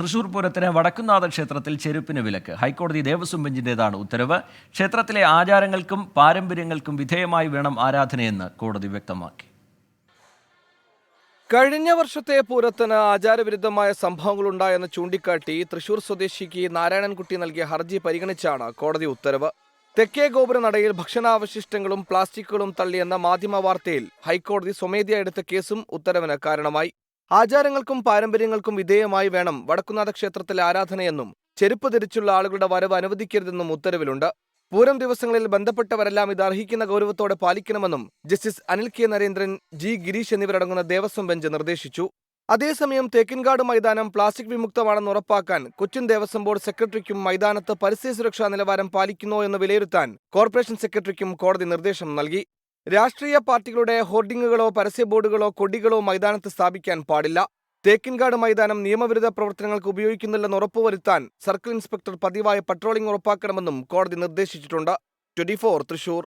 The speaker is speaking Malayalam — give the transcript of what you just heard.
തൃശൂർ പൂരത്തിന് വടക്കുന്നാഥ ക്ഷേത്രത്തിൽ ചെരുപ്പിന് വിലക്ക്. ഹൈക്കോടതി ദേവസ്വം ബെഞ്ചിന്റെതാണ് ഉത്തരവ്. ക്ഷേത്രത്തിലെ ആചാരങ്ങൾക്കും പാരമ്പര്യങ്ങൾക്കും വിധേയമായി വേണം ആരാധനയെന്ന് കോടതി വ്യക്തമാക്കി. കഴിഞ്ഞ വർഷത്തെ പൂരത്തിന് ആചാരവിരുദ്ധമായ സംഭവങ്ങളുണ്ടായെന്ന് ചൂണ്ടിക്കാട്ടി തൃശൂർ സ്വദേശിക്ക് നാരായണൻകുട്ടി നൽകിയ ഹർജി പരിഗണിച്ചാണ് കോടതി ഉത്തരവ്. തെക്കേ ഗോപുര നടയിൽ ഭക്ഷണാവശിഷ്ടങ്ങളും പ്ലാസ്റ്റിക്കുകളും തള്ളിയെന്ന മാധ്യമ വാർത്തയിൽ ഹൈക്കോടതി സ്വമേധയാ എടുത്ത കേസും ഉത്തരവിന് കാരണമായി. ആചാരങ്ങൾക്കും പാരമ്പര്യങ്ങൾക്കും വിധേയമായി വേണം വടക്കുനാഥ ക്ഷേത്രത്തിലെ ആരാധനയെന്നും ചെരുപ്പ് ധരിച്ചുള്ള ആളുകളുടെ വരവ് അനുവദിക്കരുതെന്നും ഉത്തരവിലുണ്ട്. പൂരം ദിവസങ്ങളിൽ ബന്ധപ്പെട്ടവരെല്ലാം ഇത് അർഹിക്കുന്ന ഗൗരവത്തോടെ പാലിക്കണമെന്നും justice Anil K Narendran G Girish എന്നിവരടങ്ങുന്ന ദേവസ്വം ബെഞ്ച് നിർദ്ദേശിച്ചു. അതേസമയം തേക്കിൻകാട് മൈതാനം പ്ലാസ്റ്റിക് വിമുക്തമാണെന്ന് ഉറപ്പാക്കാൻ കൊച്ചിൻ ദേവസ്വം ബോർഡ് സെക്രട്ടറിക്കും മൈതാനത്ത് പരിസ്ഥിതി സുരക്ഷാ നിലവാരം പാലിക്കുന്നോ എന്ന് വിലയിരുത്താൻ കോർപ്പറേഷൻ സെക്രട്ടറിക്കും കോടതി നിർദ്ദേശം നൽകി. രാഷ്ട്രീയ പാർട്ടികളുടെ ഹോർഡിങ്ങുകളോ പരസ്യ ബോർഡുകളോ കൊടികളോ മൈതാനത്ത് സ്ഥാപിക്കാൻ പാടില്ല. തേക്കിൻകാട് മൈതാനം നിയമവിരുദ്ധ പ്രവർത്തനങ്ങൾക്ക് ഉപയോഗിക്കുന്നില്ലെന്ന് ഉറപ്പുവരുത്താൻ സർക്കിൾ ഇൻസ്പെക്ടർ പതിവായ പട്രോളിംഗ് ഉറപ്പാക്കണമെന്നും കോടതി നിർദ്ദേശിച്ചിട്ടുണ്ട്. ട്വന്റി തൃശൂർ.